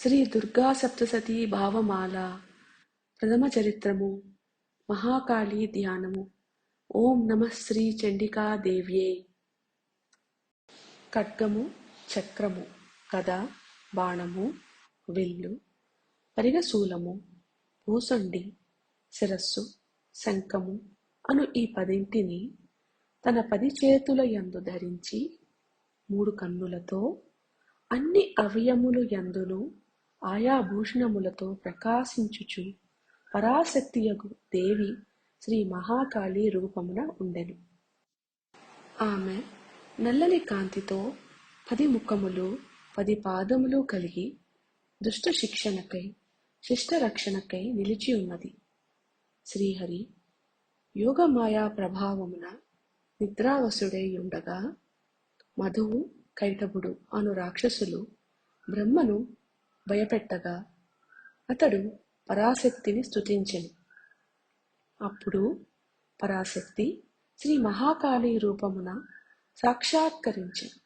శ్రీ దుర్గా సప్తసతీ భావమాల ప్రథమ చరిత్రము మహాకాళీ ధ్యానము. ఓం నమ శ్రీ చండికా దేవ్యే. ఖడ్గము చక్రము కథ బాణము విల్లు పరిగశూలము పూసండి శిరస్సు శంఖము అను ఈ పదింటిని తన పది చేతుల యందు ధరించి మూడు కన్నులతో అన్ని అవయములు యందును ఆయా భూషణములతో ప్రకాశించుచు పరాశక్తియగు దేవి శ్రీ మహాకాళి రూపమున ఉండెను. ఆమె నల్లని కాంతితో పది ముఖములు పది పాదములు కలిగి దుష్ట శిక్షణకై శిష్ట రక్షణకై నిలిచి ఉన్నది. శ్రీహరి యోగమాయా ప్రభావమున నిద్రావసుడై ఉండగా మధువు కైటబుడు అను రాక్షసులు బ్రహ్మను భయపెట్టగా అతడు పరాశక్తిని స్తుతించెను. అప్పుడు పరాశక్తి శ్రీ మహాకాళి రూపమున సాక్షాత్కరించెను.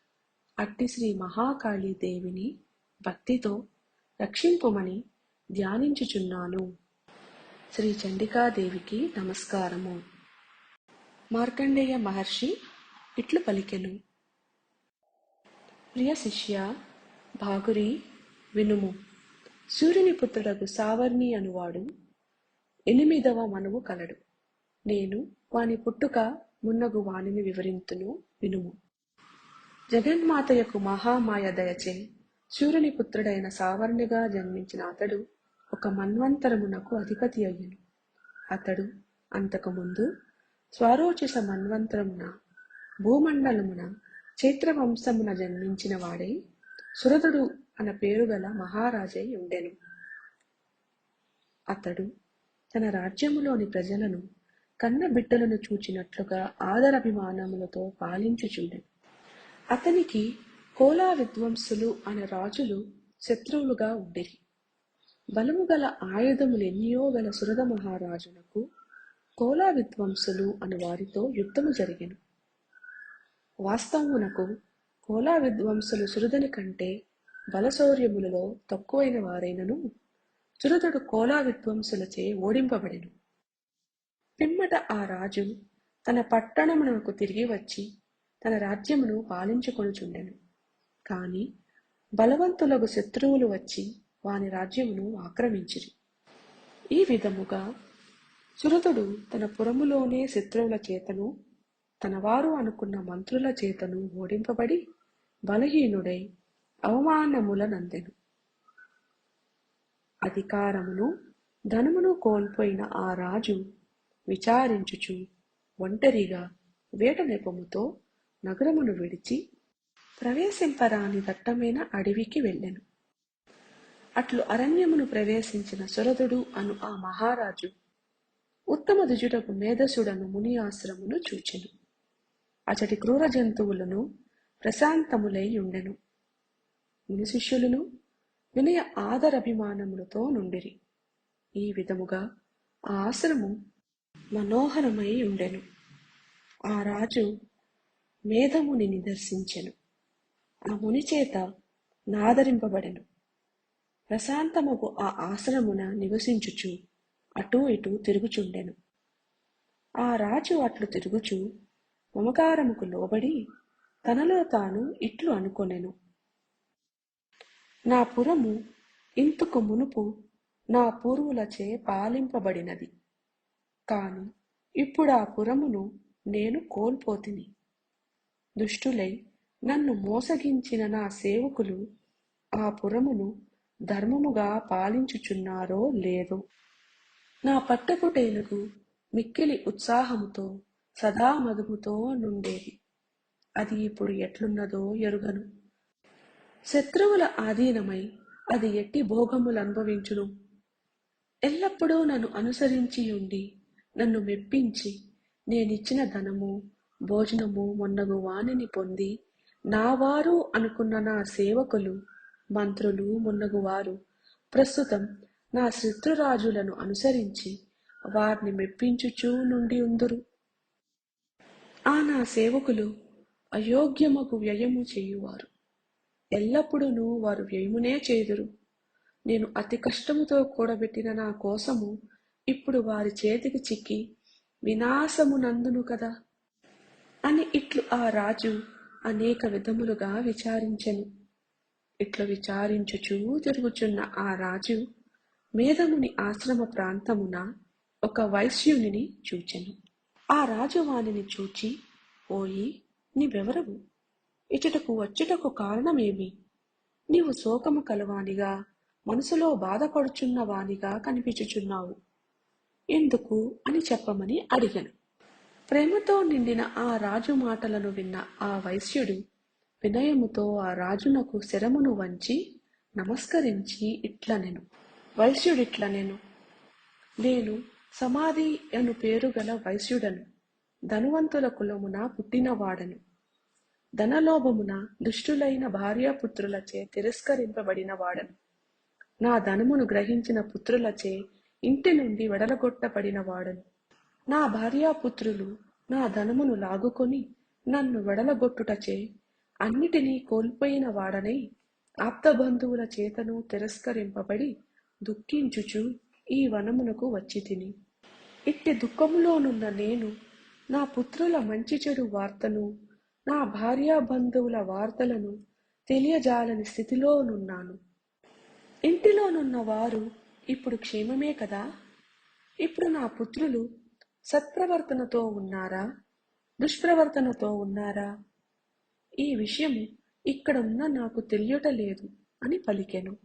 అట్టి శ్రీ మహాకాళీ దేవిని భక్తితో రక్షింపుమని ధ్యానించుచున్నాను. శ్రీ చండికాదేవికి నమస్కారము. మార్కండేయ మహర్షి ఇట్లు పలికెను. ప్రియ శిష్య భాగురి వినుము. సూర్యుని పుత్రుడకు సావర్ణి అనువాడు ఎనిమిదవ మనువు కలడు. నేను వాని పుట్టుక మున్నగు వాణిని వివరింతును వినుము. జగన్మాత యొక్క మహామాయ దయచే సూర్యుని పుత్రుడైన సావర్ణిగా జన్మించిన అతడు ఒక మన్వంతరమునకు అధిపతి అయ్యను. అతడు అంతకుముందు స్వరోచిస మన్వంతరమున భూమండలమున చైత్రవంశమున జన్మించిన వాడై సురదుడు అన్న పేరు గల మహారాజై ఉండెను. అతడు తన రాజ్యములోని ప్రజలను కన్న బిడ్డలను చూచినట్లుగా ఆదరాభిమానములతో పాలించుచుండెను. అతనికి కోలా విద్వంసులు అనే రాజులు శత్రువులుగా ఉండేవి బలము గల ఆయుధములు ఎన్నియో గల సురద మహారాజునకు కోలా విద్వాంసులు అని వారితో యుద్ధము జరిగెను. వాస్తవమునకు కోలా విద్వాంసులు సురదని కంటే బలశౌర్యములలో తక్కువైన వారైనను సురదుడు కోలా విధ్వంసులచే ఓడింపబడెను. పిమ్మట ఆ రాజు తన పట్టణమునకు తిరిగి వచ్చి తన రాజ్యమును పాలించుకొనుచుండెను. కాని బలవంతులకు శత్రువులు వచ్చి వాని రాజ్యమును ఆక్రమించిరి. ఈ విధముగా సురతుడు తన పురములోనే శత్రువుల చేతను తన వారు అనుకున్న మంత్రుల చేతను ఓడింపబడి బలహీనుడై అవమానములనందెను. అధికారమును ధనమును కోల్పోయిన ఆ రాజు విచారించుచు ఒంటరిగా వేట నెపముతో నగరమును విడిచి ప్రవేశింపరాని దట్టమైన అడవికి వెళ్ళెను. అట్లు అరణ్యమును ప్రవేశించిన సురదుడు అను ఆ మహారాజు ఉత్తమ దుజుటకు మేధసుడను ముని ఆశ్రమును చూచెను. అచటి క్రూర జంతువులను ప్రశాంతములై ఉండెను. ముని శిష్యులను వినయ ఆదరభిమానములతో నుండిరి. ఈ విధముగా ఆ ఆశ్రమం మనోహరమై ఉండెను. ఆ రాజు మేధముని నిదర్శించెను. ఆ ముని చేత నాదరింపబడెను. ప్రశాంతముకు ఆ ఆశ్రమున నివసించుచు అటూ ఇటూ తిరుగుచుండెను. ఆ రాజు అట్లు తిరుగుచు మమకారముకు లోబడి తనలో తాను ఇట్లు అనుకొనెను. నా పురము ఇంతకు మునుపు నా పూర్వులచే పాలింపబడినది. కాని ఇప్పుడు ఆ పురమును నేను కోల్పోతిని. దుష్టులై నన్ను మోసగించిన నా సేవకులు ఆ పురమును ధర్మముగా పాలించుచున్నారో లేదో. నా పట్టపుటేనుగు మిక్కిలి ఉత్సాహముతో సదా మధుముతో నుండేది. అది ఇప్పుడు ఎట్లున్నదో ఎరుగను. శత్రువుల ఆధీనమై అది ఎట్టి భోగములు అనుభవించును. ఎల్లప్పుడూ నన్ను అనుసరించి ఉండి నన్ను మెప్పించి నేనిచ్చిన ధనము భోజనము మొన్నగు వాణిని పొంది నా వారు అనుకున్న నా సేవకులు మంత్రులు మున్నగు వారు ప్రస్తుతం నా శత్రురాజులను అనుసరించి వారిని మెప్పించుచూ నుండి ఉందురు. ఆ నా సేవకులు అయోగ్యముకు వ్యయము చేయువారు. ఎల్లప్పుడూ వారు వ్యయమునే చేదురు. నేను అతి కష్టముతో కూడబెట్టిన నా కోసము ఇప్పుడు వారి చేతికి చిక్కి వినాశము నందును కదా? అని ఇట్లు ఆ రాజు అనేక విధములుగా విచారించెను. ఇట్లు విచారించుచూ తిరుగుచున్న ఆ రాజు మేధముని ఆశ్రమ ప్రాంతమున ఒక వైశ్యునిని చూచెను. ఆ రాజు వానిని చూచి ఓయి నీవెవరవు ఇచ్చటకు వచ్చుటకు కారణమేమి? నీవు శోకము కలవానిగా మనసులో బాధపడుచున్న వానిగా కనిపించుచున్నావు. ఎందుకు అని చెప్పమని అడిగాను. ప్రేమతో నిండిన ఆ రాజు మాటలను విన్న ఆ వైశ్యుడు వినయముతో ఆ రాజునకు శరమును వంచి నమస్కరించి ఇట్లనెను. వైశ్యుడిట్లనెను. నేను సమాధి అను పేరు గల వైశ్యుడను ధనువంతుల కులమున పుట్టినవాడను. ధనలోభమున దుష్టులైన భార్యాపుత్రులచే తిరస్కరింపబడిన వాడను. నా ధనమును గ్రహించిన పుత్రులచే ఇంటి నుండి వెడలగొట్టబడిన వాడను. నా భార్యాపుత్రులు నా ధనమును లాగుకొని నన్ను వెడలగొట్టుటచే అన్నిటినీ కోల్పోయిన వాడనై ఆప్తబంధువుల చేతను తిరస్కరింపబడి దుఃఖించుచు ఈ వనమునకు వచ్చి తిని ఇట్టి దుఃఖములోనున్న నేను నా పుత్రుల మంచి చెడు వార్తను నా భార్యా బంధువుల వార్తలను తెలియజాలని స్థితిలోనున్నాను. ఇంటిలోనున్న వారు ఇప్పుడు క్షేమమే కదా? ఇప్పుడు నా పుత్రులు సత్ప్రవర్తనతో ఉన్నారా? దుష్ప్రవర్తనతో ఉన్నారా? ఈ విషయం ఇక్కడున్న నాకు తెలియటలేదు అని పలికెను.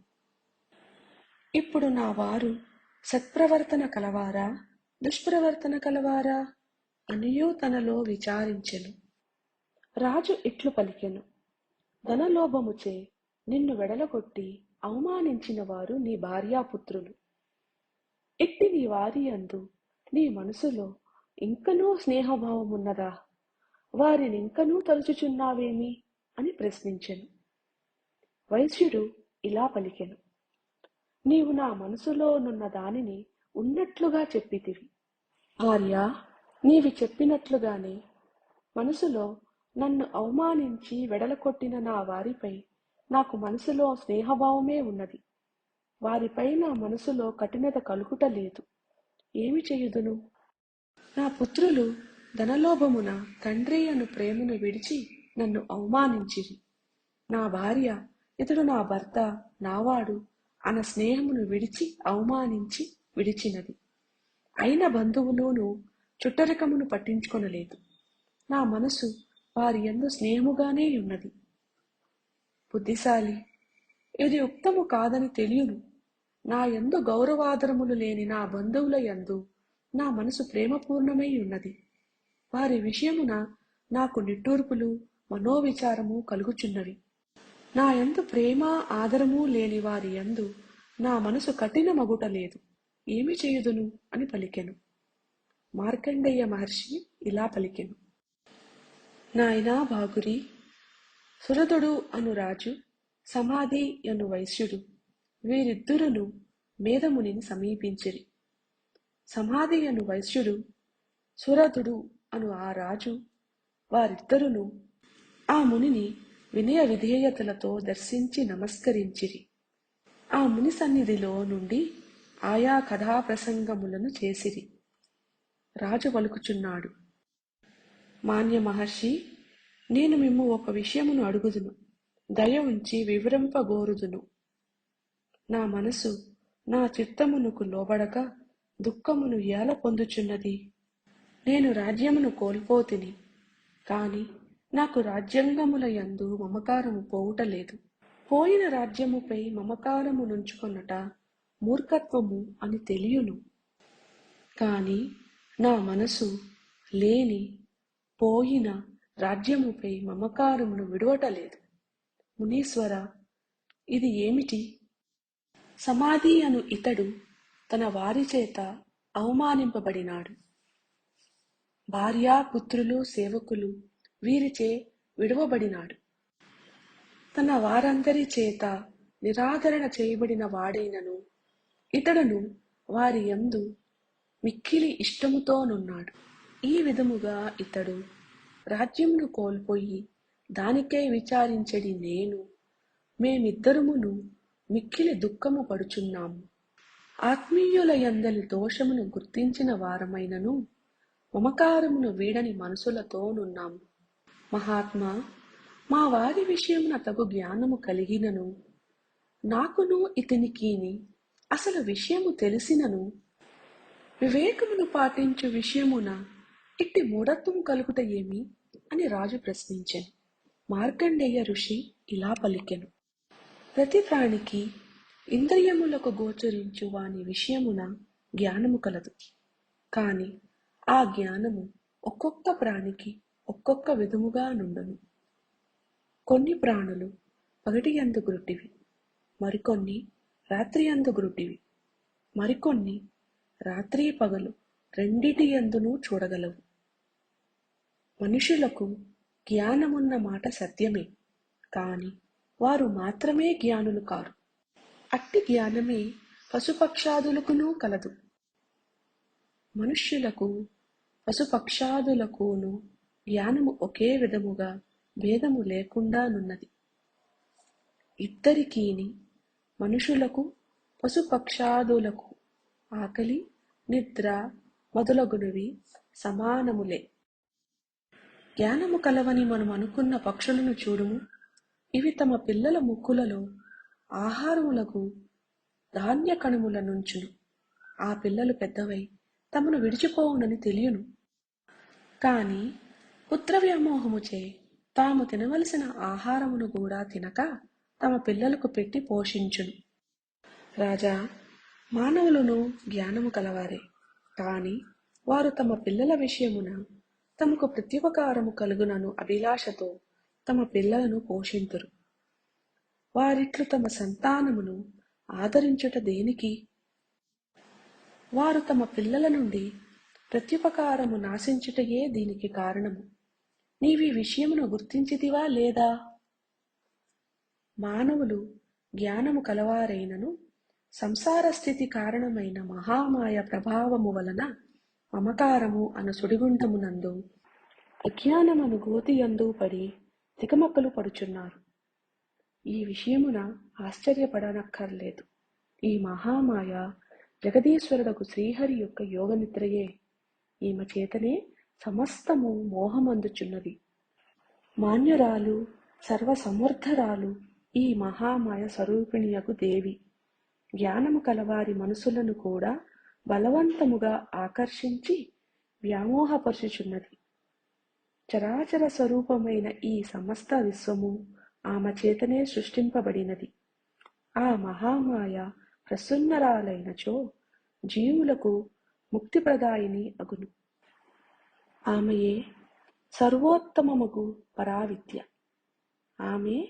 ఇప్పుడు నా వారు సత్ప్రవర్తన కలవారా? దుష్ప్రవర్తన కలవారా? అనియూ తనలో విచారించెను. రాజు ఇట్లు పలికెను. ధనలోభముచే నిన్ను వెడలగొట్టి అవమానించిన వారు నీ భార్యాపుత్రులు. ఇట్టి నీ వారి అందు నీ మనసులో ఇంకనూ స్నేహభావమున్నదా? వారిని ఇంకనూ తలుచుచున్నావేమి? అని ప్రశ్నించెను. వైశ్యుడు ఇలా పలికెను. నీవు నా మనసులోనున్న దానిని ఉన్నట్లుగా చెప్పితివి. భార్య నీవి చెప్పినట్లుగానే మనసులో నన్ను అవమానించి వెడలకొట్టిన నా వారిపై నాకు మనసులో స్నేహభావమే ఉన్నది. వారిపై నా మనసులో కఠినత కలుగుట లేదు. ఏమి చేయుదును? నా పుత్రులు ధనలోభమున తండ్రి అను ప్రేమను విడిచి నన్ను అవమానించిరి. నా భార్య ఇతడు నా భర్త నావాడు అన స్నేహమును విడిచి అవమానించి విడిచినది. అయిన బంధువులోను చుట్టరికమును పట్టించుకొనలేదు. నా మనసు వారి ఎందు స్నేహముగానే ఉన్నది. బుద్ధిశాలి ఇది ఉక్తము కాదని తెలియను నా ఎందు గౌరవాదరములు లేని నా బంధువుల యందు నా మనసు ప్రేమపూర్ణమై ఉన్నది. వారి విషయమున నాకు నిట్టూర్పులు మనోవిచారము కలుగుచున్నవి. నా ఎందు ప్రేమ ఆదరము లేని వారి యందు నా మనసు కఠిన మగుట లేదు. ఏమి చేయుదును అని పలికెను. మార్కండేయ మహర్షి ఇలా పలికెను. నాయనా బాగురి సురదుడు అను రాజు సమాధి అను వైశ్యుడు వీరిద్దరును మేధమునిని సమీపించిరి. సమాధి అను వైశ్యుడు సురదుడు అను ఆ రాజు వారిద్దరును ఆ మునిని వినయ విధేయతలతో దర్శించి నమస్కరించిరి. ఆ ముని సన్నిధిలో నుండి ఆయా కథా ప్రసంగములను చేసిరి. రాజు పలుకుచున్నాడు. మాన్య మహర్షి నేను మిమ్ము ఒక విషయమును అడుగుదును. దయ ఉంచి వివరింపగోరుదును నా మనసు నా చిత్తమునకు లోబడక దుఃఖమును ఎలా పొందుచున్నది? నేను రాజ్యమును కోల్పోతిని కాని నాకు రాజ్యాంగముల యందు మమకారము పోవుటలేదు. పోయిన రాజ్యముపై మమకారము నుంచుకొనుట మూర్ఖత్వము అని తెలియను. కాని నా మనసు లేని పోయిన రాజ్యముపై మమకారమును విడవటలేదు. మునీశ్వర ఇది ఏమిటి? సమాధి అను ఇతడు తన వారి చేత అవమానింపబడినాడు. భార్య పుత్రులు సేవకులు వీరిచే విడవబడినాడు. తన వారందరి చేత నిరాదరణ చేయబడిన వాడైనను ఇతడును వారి యందు మిక్కిలి ఇష్టముతోనున్నాడు ఈ విధముగా ఇతడు రాజ్యమును కోల్పోయి దానికై విచారించడి నేను. మేమిద్దరమును మిక్కిలి దుఃఖము పడుచున్నాము. ఆత్మీయుల యందలి దోషమును గుర్తించిన వారమైనను మమకారమును వీడని మనసులతోనున్నాము. మహాత్మా మా వారి విషయమున తగు జ్ఞానము కలిగినను. నాకును ఇతనికిని అసలు విషయము తెలిసినను. వివేకమును పాటించు విషయమున ఇట్టి మూఢత్వం కలుగుట ఏమి అని రాజు ప్రశ్నించెను. మార్కండేయ ఋషి ఇలా పలికెను. ప్రతి ప్రాణికి ఇంద్రియములకు గోచరించు వాని విషయమున జ్ఞానము కలదు. కాని ఆ జ్ఞానము ఒక్కొక్క ప్రాణికి ఒక్కొక్క విధముగా నుండును. కొన్ని ప్రాణులు పగటి అందు గురుటివి మరికొన్ని రాత్రి అందు గురుటివి మరికొన్ని రాత్రి పగలు రెండిటి అందును చూడగలవు. మనుషులకు జ్ఞానమున్న మాట సత్యమే కాని వారు మాత్రమే జ్ఞానులు కారు. అట్టి జ్ఞానమే పశుపక్షాదులకును కలదు. మనుష్యులకు పశుపక్షాదులకును జ్ఞానము ఒకే విధముగా భేదము లేకుండానున్నది ఇద్దరికీని మనుషులకు పశుపక్షాదులకు ఆకలి నిద్ర మొదలగునవి సమానములే. జ్ఞానము కలవని మనం అనుకున్న పక్షులను చూడుము. ఇవి తమ పిల్లల ముక్కులలో ఆహారములకు ధాన్య కణముల నుంచును. ఆ పిల్లలు పెద్దవై తమను విడిచిపోవునని తెలియను. కాని పుత్ర వ్యామోహముచే తాము తినవలసిన ఆహారమును కూడా తినక తమ పిల్లలకు పెట్టి పోషించును. రాజా మానవులను జ్ఞానము కలవారే. కాని వారు తమ పిల్లల విషయమున తమకు ప్రత్యుపకారము కలుగునను అభిలాషతో తమ పిల్లలను పోషింతురు. వారిట్లు తమ సంతానమును ఆదరించుట దేనికి? వారు తమ పిల్లల నుండి ప్రత్యుపకారము నాశించుటయే దీనికి కారణము. నీవి విషయమును గుర్తించితివా లేదా? మానవులు జ్ఞానము కలవారైనను సంసార స్థితి కారణమైన మహామాయ ప్రభావము వలన మమకారము అను సుడిగుండమునందు అజ్ఞానమను గోతియందు పడి తికమక్కలు పడుచున్నారు. ఈ విషయమున ఆశ్చర్యపడనక్కర్లేదు. ఈ మహామాయ జగదీశ్వరుడకు శ్రీహరి యొక్క యోగనిద్రయే. ఈమె చేతనే సమస్తము మోహమందుచున్నది. మాన్యురాలు సర్వసమర్థరాలు ఈ మహామాయ స్వరూపిణియకు దేవి. జ్ఞానము కలవారి మనసులను కూడా బలవంతముగా ఆకర్షించి వ్యామోహపరుచుచున్నది. చరాచర స్వరూపమైన ఈ సమస్త విశ్వము ఆమె చేతనే సృష్టింపబడినది. ఆ మహామాయ ప్రసున్నరాలైనచో జీవులకు ముక్తిప్రదాయిని అగును. ఆమెయే సర్వోత్తమముకు పరావిద్య. ఆమె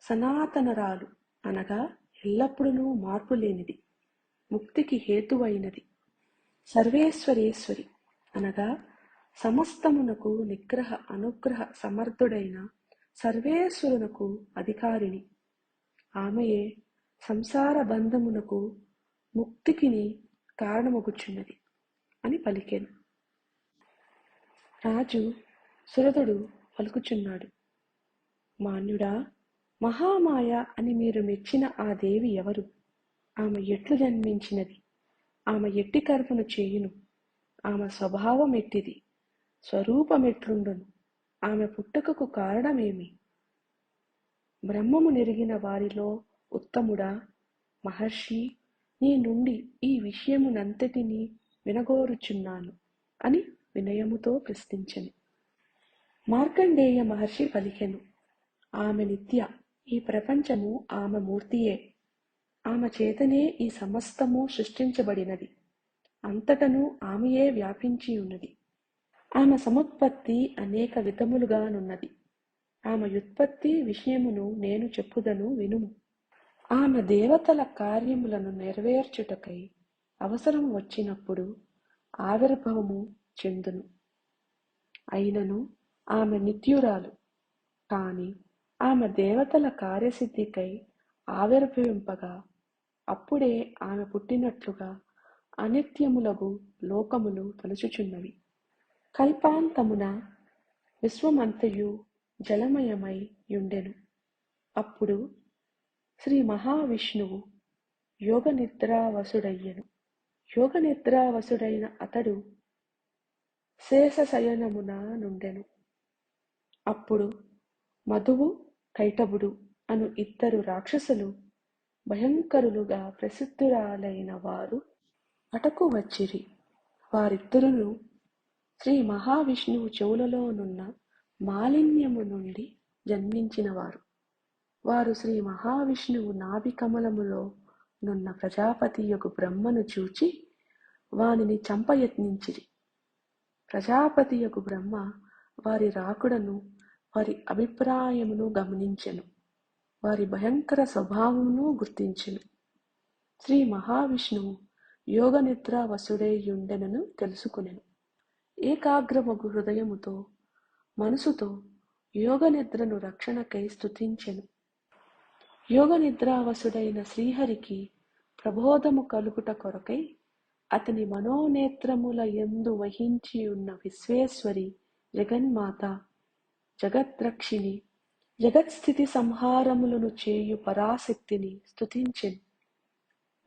సనాతనరాలు అనగా ఎల్లప్పుడూ మార్పు లేనిది ముక్తికి హేతువైనది. సర్వేశ్వరేశ్వరి అనగా సమస్తమునకు నిగ్రహ అనుగ్రహ సమర్థుడైన సర్వేశ్వరునకు అధికారిణి. ఆమెయే సంసార బంధమునకు ముక్తికిని కారణమగుచున్నది అని పలికాను. రాజు సురదుడు పలుకుచున్నాడు. మాన్యుడా మహామాయ అని మీరు మెచ్చిన ఆ దేవి ఎవరు? ఆమె ఎట్లు జన్మించినది? ఆమె ఎట్టి కర్మను చేయును. ఆమె స్వభావం ఎట్టిది? స్వరూపమెట్లుండును ఆమె పుట్టుకకు కారణమేమి? బ్రహ్మము నెరిగిన వారిలో ఉత్తముడా? మహర్షి నీ నుండి ఈ విషయమునంతటినీ వినగోరుచున్నాను అని వినయముతో ప్రశ్నించను. మార్కండేయ మహర్షి పలికెను ఆమె నిత్య ఈ ప్రపంచము ఆమె మూర్తియే. ఆమె చేతనే ఈ సమస్తము సృష్టించబడినది. అంతటను ఆమెయే వ్యాపించి ఉన్నది. ఆమె సముత్పత్తి అనేక విధములుగానున్నది. ఆమె వ్యుత్పత్తి విషయమును నేను చెప్పుదను వినుము. ఆమె దేవతల కార్యములను నెరవేర్చుటకై అవసరం వచ్చినప్పుడు ఆవిర్భవము చెందును. అయినను ఆమె నిత్యురాలు. కాని ఆమె దేవతల కార్యసిద్ధికై ఆవిర్భవింపగా అప్పుడే ఆమె పుట్టినట్లుగా అనిత్యములగు లోకములు తొలచుచున్నవి. కల్పాంతమున విశ్వమంతయు జలమయమై యుండెను. అప్పుడు శ్రీ మహావిష్ణువు యోగ నిద్రావసుడయ్యను యోగ నిద్రావసుడైన అతడు శేషశయనమున నుండెను. అప్పుడు మధువు కైటబుడు అను ఇద్దరు రాక్షసులు భయంకరులుగా ప్రసిద్ధురాలైన వారు అటకు వచ్చిరి. వారిద్దరును శ్రీ మహావిష్ణువు చెవులలోనున్న మాలిన్యము నుండి జన్మించినవారు. వారు శ్రీ మహావిష్ణువు నాభి కమలములో నున్న ప్రజాపతి యొక్క బ్రహ్మను చూచి వానిని చంపయత్నించిరి. ప్రజాపతి యొక్క బ్రహ్మ వారి రాకుడను వారి అభిప్రాయమును గమనించెను. వారి భయంకర స్వభావమును గుర్తించెను. శ్రీ మహావిష్ణువు యోగ నిద్ర వసుడేయుండెనను తెలుసుకునెను. ఏకాగ్రమగు హృదయముతో మనసుతో యోగ నిద్రను రక్షణకై స్తుతించెను. యోగ నిద్రావసుడైన శ్రీహరికి ప్రబోధము కలుగుట కొరకై అతని మనోనేత్రముల యందు వహించి ఉన్న విశ్వేశ్వరి జగన్మాత జగద్రక్షిణి జగత్స్థితి సంహారములను చేయు పరాశక్తిని స్థుతించెన్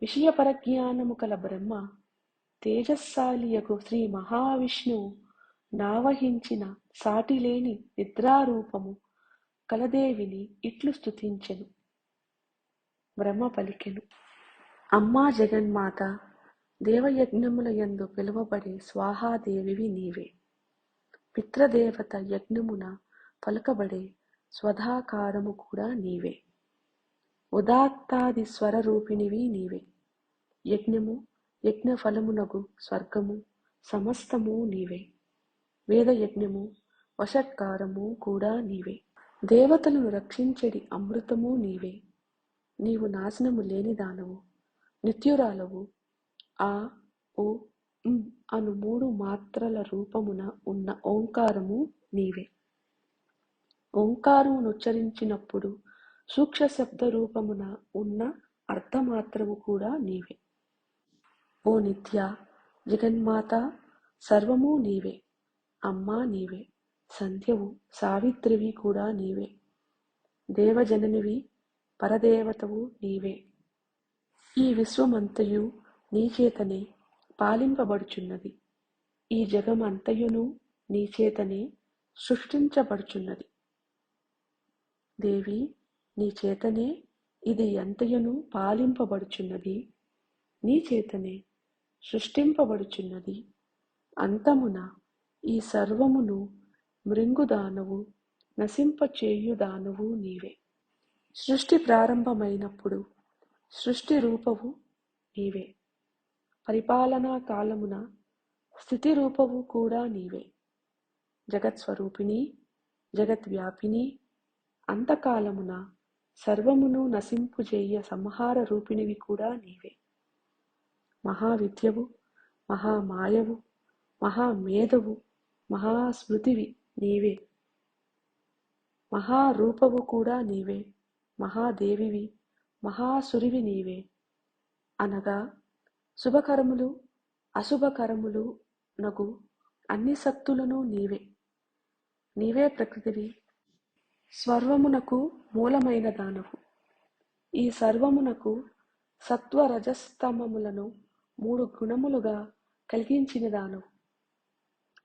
విషయ పరజ్ఞానము కల బ్రహ్మ తేజస్సాలియకు శ్రీ మహావిష్ణువు నావహించిన సాటిలేని నిద్రారూపము కలదేవిని ఇట్లు స్థుతించెను బ్రహ్మ పలికెను. అమ్మా జగన్మాత దేవయజ్ఞముల యందు పిలువబడే స్వాహాదేవివి నీవే. పిత్రదేవత యజ్ఞమున పలుకబడే స్వధాకారము కూడా నీవే. ఉదాత్తాది స్వర రూపిణివి నీవే. యజ్ఞము యజ్ఞఫలమునగు స్వర్గము సమస్తము నీవే. వేద యజ్ఞము వషట్కారము కూడా నీవే. దేవతలను రక్షించడి అమృతము నీవే. నీవు నాశనము లేని దానవు నిత్యురాలవు. ఆ ఓ అను మూడు మాత్రల రూపమున ఉన్న ఓంకారము నీవే. ఓంకారమును ఉచ్చరించినప్పుడు సూక్ష్మ శబ్ద రూపమున ఉన్న అర్థమాత్రము కూడా నీవే. ఓ నిత్య జగన్మాత సర్వము నీవే. అమ్మా నీవే. సంధ్యవు సావిత్రివి కూడా నీవే. దేవజననివి పరదేవతవు నీవే. ఈ విశ్వమంతయు నీచేతనే పాలింపబడుచున్నది. ఈ జగమంతయును నీచేతనే సృష్టించబడుచున్నది. దేవి నీ చేతనే ఇది ఎంతయును పాలింపబడుచున్నది? నీ చేతనే సృష్టింపబడుచున్నది. అంతమున ఈ సర్వమును మృంగుదానవు నశింపచేయుదానవు నీవే. సృష్టి ప్రారంభమైనప్పుడు సృష్టి రూపవు నీవే. పరిపాలనా కాలమున స్థితి రూపవు కూడా నీవే. జగత్స్వరూపిణి జగద్వ్యాపిని అంతకాలమున సర్వమును నశింపుజేయ సంహార రూపిణివి కూడా నీవే. మహావిద్యవు మహామాయవు మహామేధవు మహాస్మృతివి నీవే. మహారూపవు కూడా నీవే మహాదేవివి మహాసురివి నీవే. అనగా శుభకరములు అశుభకరములు నగు అన్ని శక్తులను నీవే. నీవే ప్రకృతివి స్వర్వమునకు మూలమైన దానవు. ఈ సర్వమునకు సత్వరజస్తమములను మూడు గుణములుగా కలిగించిన దానవు.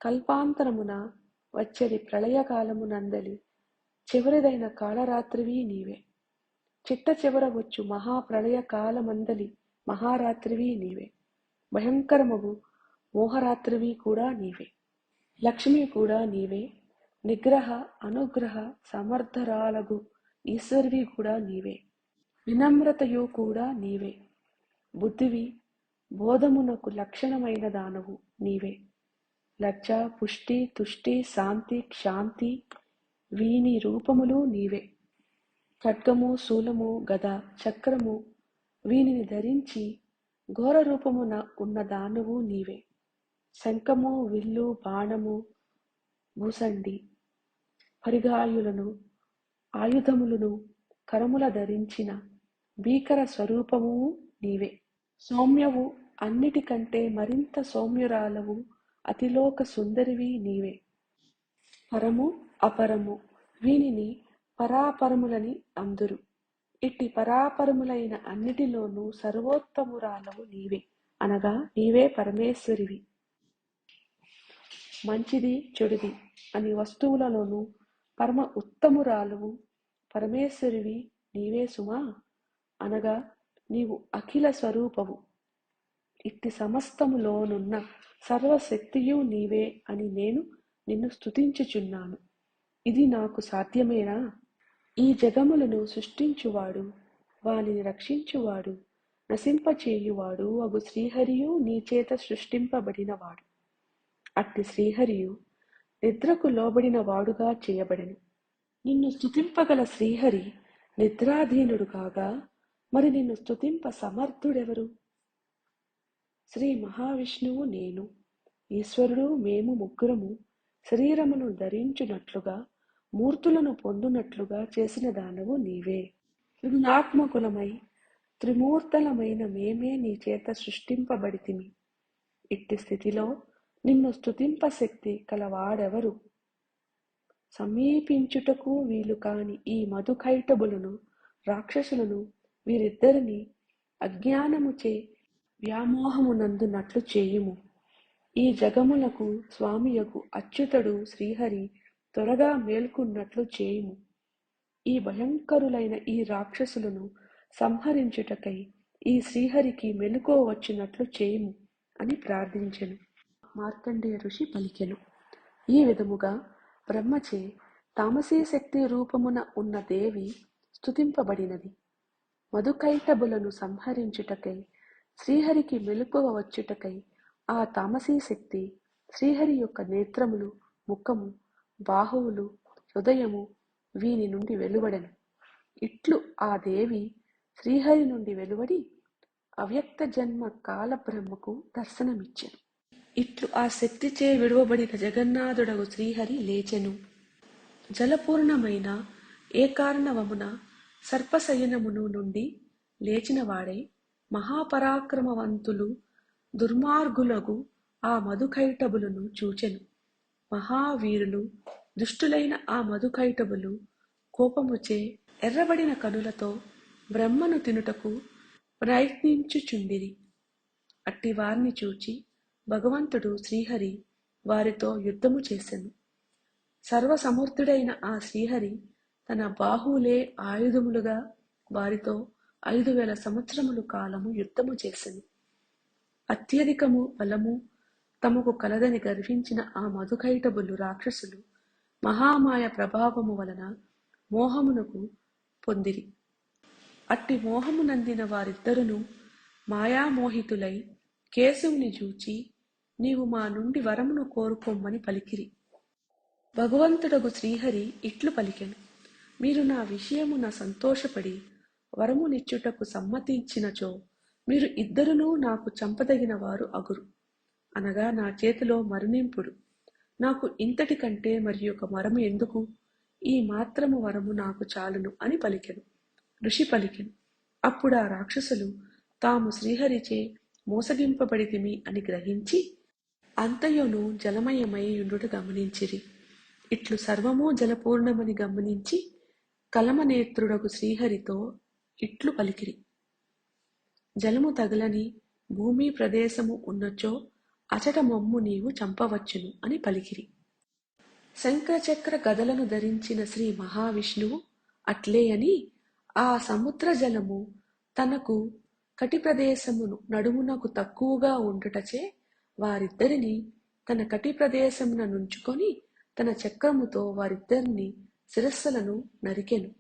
కల్పాంతరమున వచ్చడి ప్రళయకాలమునందలి చివరిదైన కాళరాత్రివి నీవే. చిట్ట చివర వచ్చు మహాప్రళయకాలమందలి మహారాత్రివి నీవే. భయంకరమగు మోహరాత్రివి కూడా నీవే. లక్ష్మి కూడా నీవే. నిగ్రహ అనుగ్రహ సమర్థరాలగు ఈశ్వరివి కూడా నీవే. వినమ్రతయు కూడా నీవే. బుద్ధివి బోధమునకు లక్షణమైన దానవు నీవే. లజ్జ పుష్టి తుష్టి శాంతి క్షాంతి వీని రూపములు నీవే. ఖడ్గము శూలము గద చక్రము వీనిని ధరించి ఘోర రూపమున ఉన్న దానవు నీవే. శంఖము విల్లు బాణము భూసండి పరిగాయులను ఆయుధములను కరముల ధరించిన భీకర స్వరూపము నీవే. సౌమ్యవు అన్నిటికంటే మరింత సౌమ్యురాలవు అతిలోక సుందరివి నీవే. పరము అపరము వీనిని పరాపరములని అందురు. ఇట్టి పరాపరములైన అన్నిటిలోనూ సర్వోత్తమురాలవు నీవే. అనగా నీవే పరమేశ్వరివి. మంచిది చెడుది అని వస్తువులలోనూ పరమ ఉత్తమురాలువు పరమేశ్వరివి నీవే సుమా? అనగా నీవు అఖిల స్వరూపవు ఇట్టి సమస్తములోనున్న సర్వశక్తియు నీవే అని నేను నిన్ను స్తుతించుచున్నాను. ఇది నాకు సాధ్యమేనా? ఈ జగములను సృష్టించువాడు వానిని రక్షించువాడు నశింపచేయువాడు అగు శ్రీహరియు నీ చేత సృష్టింపబడినవాడు. అట్టి శ్రీహరియు నిద్రకు లోబడిన వాడుగా చేయబడెను. నిన్ను స్తుతింపగల శ్రీహరి నిద్రాధీనుడు కాగా మరి నిన్ను స్తుతింప సమర్థుడెవరు? శ్రీ మహావిష్ణువు నేను ఈశ్వరుడు మేము ముగ్గురము శరీరమును ధరించునట్లుగా మూర్తులను పొందునట్లుగా చేసిన దానవు నీవే. త్రిగుణాత్మకులమై త్రిమూర్తలమైన మేమే నీ చేత సృష్టింపబడితిమి. ఇట్టి స్థితిలో నిన్ను స్తుతింప శక్తి కలవాడెవరు సమీపించుటకు వీలు కాని ఈ మధుకైటబులను రాక్షసులను వీరిద్దరిని అజ్ఞానముచే వ్యామోహమునందునట్లు చేయుము. ఈ జగములకు స్వామియకు అచ్యుతడు శ్రీహరి త్వరగా మేల్కొన్నట్లు చేయుము. ఈ భయంకరులైన ఈ రాక్షసులను సంహరించుటకై ఈ శ్రీహరికి మెలుకో వచ్చినట్లు చేయుము అని ప్రార్థించెను. మార్కండేయ ఋషి పలికెను. ఈ విధముగా బ్రహ్మచే తామసీ శక్తి రూపమున ఉన్న దేవి స్తుతింపబడినది. మధుకైటబులను సంహరించుటకై శ్రీహరికి మెలుకువ వచ్చుటకై ఆ తామసీ శక్తి శ్రీహరి యొక్క నేత్రములు ముఖము బాహువులు హృదయము వీని నుండి వెలువడెను. ఇట్లు ఆ దేవి శ్రీహరి నుండి వెలువడి అవ్యక్త జన్మ కాల బ్రహ్మకు దర్శనమిచ్చెను. ఇట్లు ఆ శక్తిచే విడువబడిన జగన్నాథుడగు శ్రీహరి లేచెను. జలపూర్ణమైన ఏ కారణవమున సర్పశయనమును నుండి లేచినవాడై మహాపరాక్రమవంతులు దుర్మార్గులగు ఆ మధుకైటబులను చూచెను. మహావీరులు దుష్టులైన ఆ మధుకైటబులు కోపముచే ఎర్రబడిన కనులతో బ్రహ్మను తినుటకు ప్రయత్నించుచుండిరి. అట్టి వారిని చూచి భగవంతుడు శ్రీహరి వారితో యుద్ధము చేసెను. సర్వసమర్థుడైన ఆ శ్రీహరి తన బాహువులే ఆయుధములుగా వారితో ఐదు వేల సంవత్సరములు కాలము యుద్ధము చేసెను. అత్యధికము బలము తమకు కలదని గర్వించిన ఆ మధుకైటబులు రాక్షసులు మహామాయ ప్రభావము వలన మోహమునకు పొందిరి. అట్టి మోహమునందిన వారిద్దరును మాయామోహితులై కేశవుని చూచి నీవు మా నుండి వరమును కోరుకోమ్మని పలికిరి. భగవంతుడగు శ్రీహరి ఇట్లు పలికెను. మీరు నా విషయమున సంతోషపడి వరమునిచ్చుటకు సమ్మతించినచో మీరు ఇద్దరునూ నాకు చంపదగిన వారు అగురు. అనగా నా చేతిలో మరణింపుడు. నాకు ఇంతటి కంటే మరి ఒక వరము ఎందుకు? ఈ మాత్రము వరము నాకు చాలును అని పలికెను. ఋషి పలికెను. అప్పుడు ఆ రాక్షసులు తాము శ్రీహరిచే మోసగింపబడితిమి అని గ్రహించి అంతయును జలమయమయ్యుండుట గమనించిరి. ఇట్లు సర్వము జలపూర్ణమని గమనించి కలమనేత్రుడకు శ్రీహరితో ఇట్లు పలికిరి. జలము తగలని భూమి ప్రదేశము ఉన్నచో అచట మమ్ము నీవు చంపవచ్చును అని పలికిరి. శంఖచక్ర గదలను ధరించిన శ్రీ మహావిష్ణువు అట్లే అని ఆ సముద్ర జలము తనకు కటి ప్రదేశమును నడుమునకు తక్కువగా ఉండుటచే వారిద్దరిని తన కటి ప్రదేశమున నుంచుకొని తన చక్రముతో వారిద్దరిని శిరస్సులను నరికెను.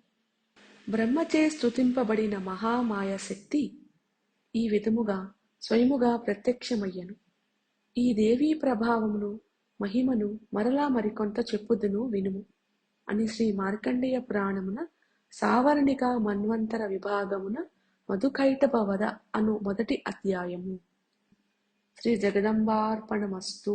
బ్రహ్మచే స్తుతింపబడిన మహామాయ శక్తి ఈ విధముగా స్వయముగా ప్రత్యక్షమయ్యను. ఈ దేవీ ప్రభావమును మహిమను మరలా మరికొంత చెప్పుదును వినుము అని శ్రీ మార్కండేయ పురాణమున సావరణిక మన్వంతర విభాగమున మధుకైటపవద అను మొదటి అధ్యాయము. శ్రీ జగదంబార్పణమస్తు